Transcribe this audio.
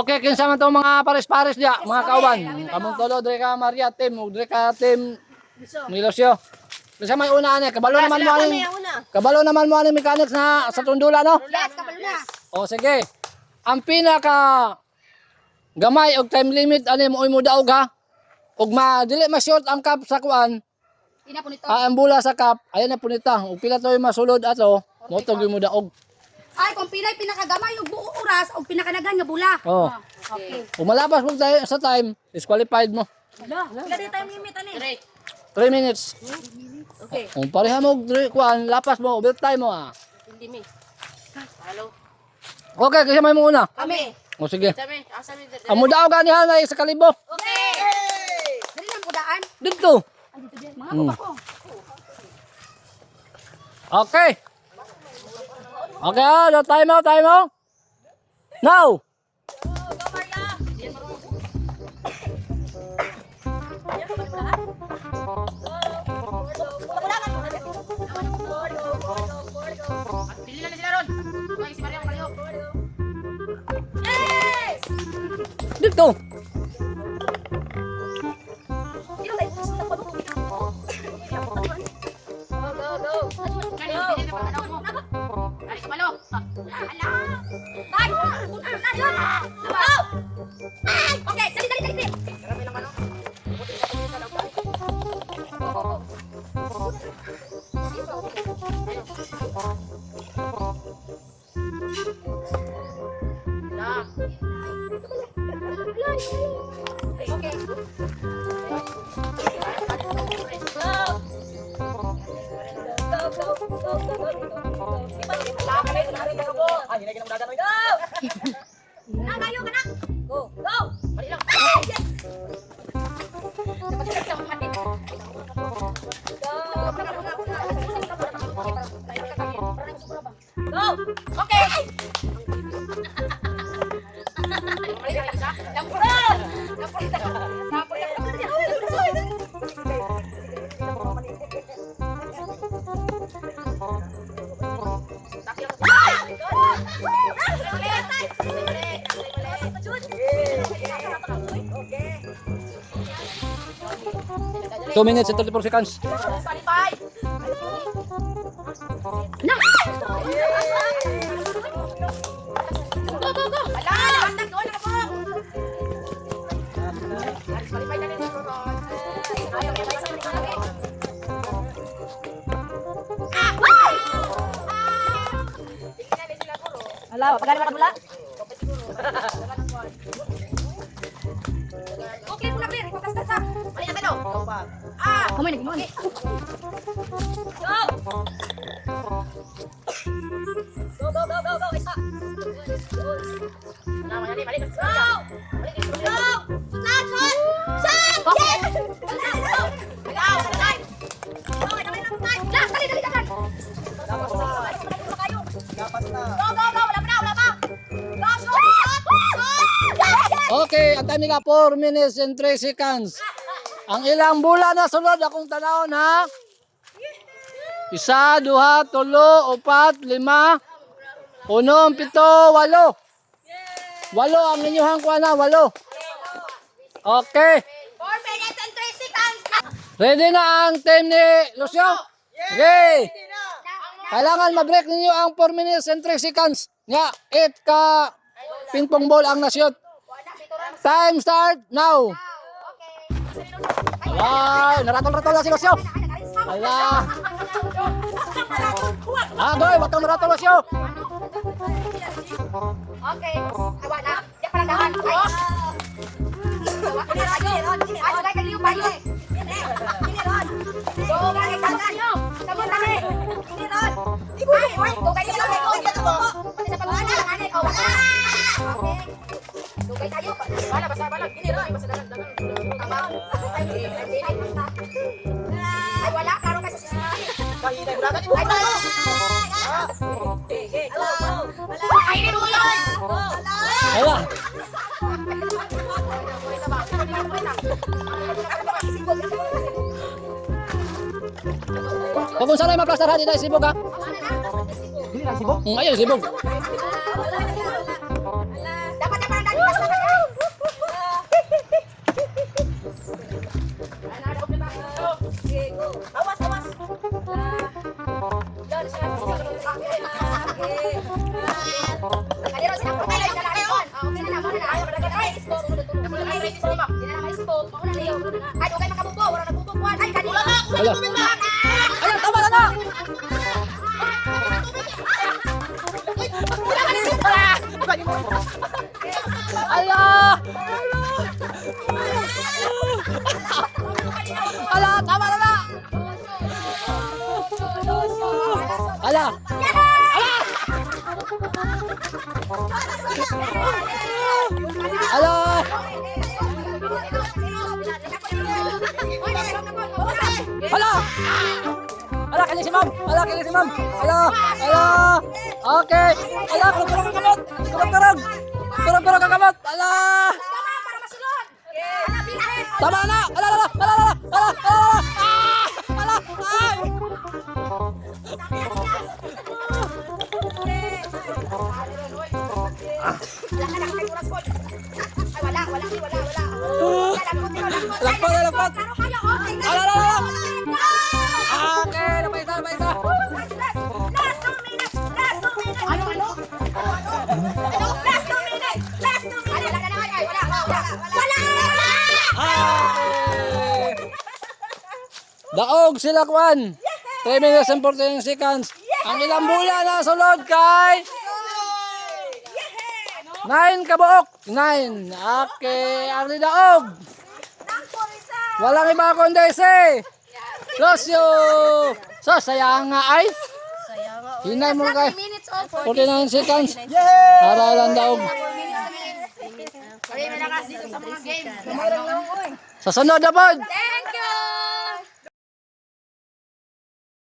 Okay, kinsa man tong mga pares-pares dia, mga kauban. Kamong tolo dire ka Maria team, ug dire ka team Milosyo. Kasi may una ani, kabalo naman mo ani. Kabalo naman mo ani mechanics na sa tundula no. Yes, kabalo na. O sige. Ang pinaka gamay og time limit ani mo mo daog ha. Ug ma dili ma short ang cup sa kuan, Ina po nito. ah, ang bula sa cup, ayan na punita. Ug pila to yung masulod ato, mo to gyud mo daog. Ay, kung pilay pinakagamay yung buo oras o pinakanagan nga bula. Oh. Okay. Kung malapas mo tayo sa time, disqualified mo. Wala. Wala tayo limit ani. 3 minutes. Okay. Kung pareha mo og kuan, lapas mo, overtime mo ah. Hindi mi. Hello. Okay, kasi may muna. Kami. O sige. Sabi, asa mi dere. Ang mudaog gani ha na sa kalibo. Okay. Dali lang po daan. Dito. Ay, dito din. Mga baba ko. Okay. Okay, the time out, time out. Now. Pili 啊你来给他们大家弄一个？Two minutes and 34 seconds. Na. Go, go, go. Ala, handa doon na po. Malipay na din ron. Ayaw pagani ka bula? Okay, muna, Ber. Ikaw ka. Mali na tayo. Ah, kamay nagmo. Go. Go, go, go, go, go. Isa. Na, mali, mali. Go. Go. Shot, shot. Shot. Yes. Go. Go. Dali. Okay, ang time nila 4 minutes and 3 seconds. Ang ilang bula na sunod akong tanawon ha. Isa, duha, tulo, upat, lima, unom, pito, walo. Walo ang inyuhang kuha na, walo. Okay. 4 minutes and 3 seconds. Ready na ang team ni Lucio? Okay. Kailangan ma-break ninyo ang 4 minutes and 3 seconds. Nga, 8 ka ping-pong ball ang na-shoot. Time start now. Ay, naratol-ratol na si Lucio. Ala. Agoy, wag kang naratol Lucio. Okay. Awa na. Di pa lang dahan. Ay. Awa ka na tayo. Ay, dahil kayo pa yun. Ini ron. Go, kaya tangan. Sabon tani. Ini ron. Ay, ay, go kayo. Go kayo oh. Okay. Go kayo tayo. Wala, basta wala. Gini dagan, dagan. Tama. Ay, wala. Karo ka sa sisi. Kahitay mo dagan. Ay, wala. Kainin mo yun. Ala. Kung kung saan ay maplastar ha, dito ay sibog ha. Ayun, sibog. Ala. Ala, tama na na. Ala. Ala, tama na na. Ala. Ala. Ala. Ala, kanya si ma'am. Ala, kanya si ma'am. Ala. Ala. Okay. Ala, kurang-kurang ang kamot. Kurang-kurang. Kurang-kurang ang kamot. Ala. Tama na. Ala, ala, Daog sila kwan. 3 minutes and 14 seconds. Ang ilang bula na sulod kay 9 kabuok. 9. Okay, ang daog. Walang iba kundi si Lucio. So, sayang nga ay. Hinay mo kay minutes off. 49 seconds. Para lang daog. Sa mga game. Sa sunod na pod.